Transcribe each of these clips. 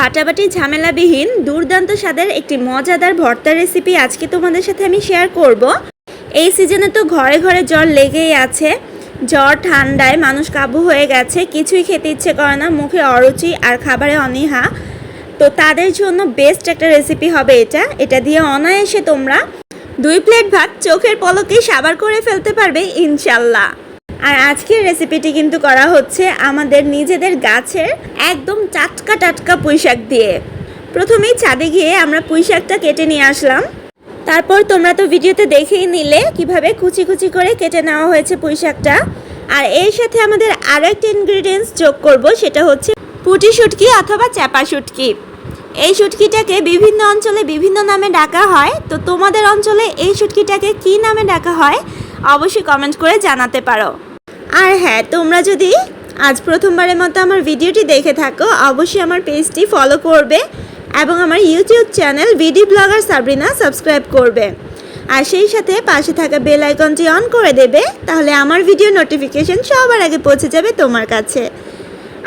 বাটাবাটি ঝামেলাবিহীন, দুর্দান্ত স্বাদের একটি মজাদার ভর্তা রেসিপি আজকে তোমাদের সাথে আমি শেয়ার করব। এই সিজনে তো ঘরে ঘরে জ্বর লেগেই আছে। জ্বর ঠান্ডায় মানুষ কাবু হয়ে গেছে, কিছুই খেতে ইচ্ছে করে না, মুখে অরুচি আর খাবারে অনীহা। তো তাদের জন্য বেস্ট একটা রেসিপি হবে এটা। এটা দিয়ে অনায়াসে তোমরা দুই প্লেট ভাত চোখের পলকেই সাবার করে ফেলতে পারবে, ইনশাল্লাহ। আর আজকের রেসিপিটি কিন্তু করা হচ্ছে আমাদের নিজেদের গাছের একদম টাটকা টাটকা পুঁইশাক দিয়ে। প্রথমেই ছাদে গিয়ে আমরা পুঁইশাকটা কেটে নিয়ে আসলাম। তারপর তোমরা তো ভিডিওতে দেখেই নিলে কীভাবে কুচি কুচি করে কেটে নেওয়া হয়েছে পুঁইশাকটা। আর এর সাথে আমাদের আরও একটা ইনগ্রিডিয়েন্টস যোগ করব, সেটা হচ্ছে পুটি শুটকি অথবা চাপা শুটকি। এই শুটকিটাকে বিভিন্ন অঞ্চলে বিভিন্ন নামে ডাকা হয়। তো তোমাদের অঞ্চলে এই শুটকিটাকে কী নামে ডাকা হয়? অবশ্যই কমেন্ট করে জানাতে পারো। আর হ্যাঁ তোমরা যদি আজ প্রথমবারের মতো আমার ভিডিওটি দেখে থাকো, অবশ্যই আমার পেজটি ফলো করবে এবং আমার YouTube channel BD blogger Sabrina subscribe করবে। আর সেই সাথে পাশে থাকা বেল আইকনটি অন করে দেবে, তাহলে আমার ভিডিও নোটিফিকেশন সবার আগে পৌঁছে যাবে তোমার কাছে।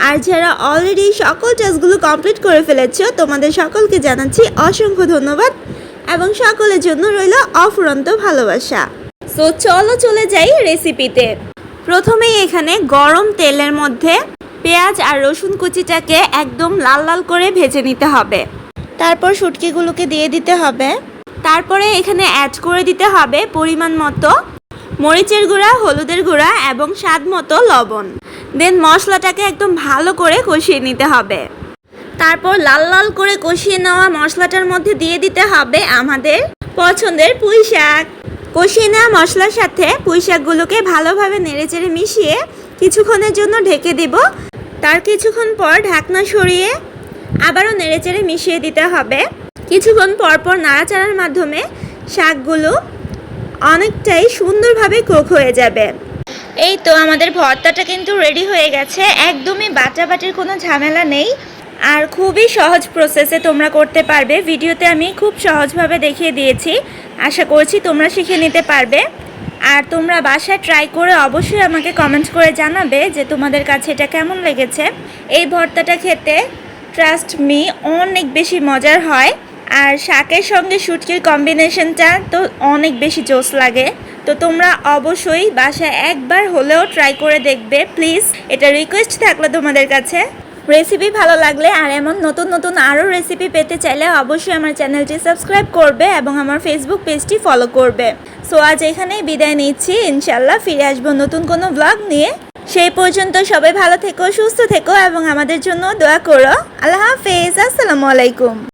আর যারা অলরেডি সকল টাস্কগুলো কমপ্লিট করে ফেলেছো, তোমাদের সকলকে জানাচ্ছি অসংখ্য ধন্যবাদ এবং সকলের জন্য রইল অফুরন্ত ভালোবাসা। সো চলো চলে যাই রেসিপিতে প্রথমেই এখানে গরম তেলের মধ্যে পেঁয়াজ আর রসুন কুচিটাকে একদম লাল লাল করে ভেজে নিতে হবে। তারপর শুটকিগুলোকে দিয়ে দিতে হবে। তারপরে এখানে অ্যাড করে দিতে হবে পরিমাণ মতো মরিচের গুঁড়া, হলুদের গুঁড়া এবং স্বাদ মতো লবণ। দেন মশলাটাকে একদম ভালো করে কষিয়ে নিতে হবে। তারপর লাল লাল করে কষিয়ে নেওয়া মশলাটার মধ্যে দিয়ে দিতে হবে আমাদের পছন্দের পুঁই শাক কষিয়ে নেওয়া মশলার সাথে পুঁই শাকগুলোকে ভালোভাবে নেড়েচেড়ে মিশিয়ে কিছুক্ষণের জন্য ঢেকে দেব। তার কিছুক্ষণ পর ঢাকনা সরিয়ে আবারও নেড়েচেড়ে মিশিয়ে দিতে হবে। কিছুক্ষণ পর পর নাড়াচাড়ার মাধ্যমে শাকগুলো অনেকটাই সুন্দরভাবে কোক হয়ে যাবে। এই তো আমাদের ভর্তাটা কিন্তু রেডি হয়ে গেছে। একদমই বাটা বাটির কোনো ঝামেলা নেই। আর খুবই সহজ প্রসেসে তোমরা করতে পারবে। ভিডিওতে আমি খুব সহজভাবে দেখিয়ে দিয়েছি। আশা করছি তোমরা শিখে নিতে পারবে। আর তোমরা বাসায় ট্রাই করে অবশ্যই আমাকে কমেন্ট করে জানাবে যে তোমাদের কাছে এটা কেমন লেগেছে। এই ভর্তাটা খেতে ট্রাস্ট মি অনেক বেশি মজার হয়। আর শাকের সঙ্গে শুটকির কম্বিনেশনটা তো অনেক বেশি জোস লাগে। তো তোমরা অবশ্যই বাসায় একবার হলেও ট্রাই করে দেখবে। প্লিজ এটা রিকোয়েস্ট থাকল তোমাদের কাছে। রেসিপি ভালো লাগলে আর এমন নতুন নতুন আরও রেসিপি পেতে চাইলে অবশ্যই আমার চ্যানেলটি সাবস্ক্রাইব করবে এবং আমার ফেসবুক পেজটি ফলো করবে। সো আজ এখানেই বিদায় নিচ্ছি। ইনশাল্লাহ ফিরে আসব নতুন কোনো ব্লগ নিয়ে। সেই পর্যন্ত সবাই ভালো থেকো, সুস্থ থেকো এবং আমাদের জন্য দোয়া করো। আল্লাহ হাফেজ। আসসালামু আলাইকুম।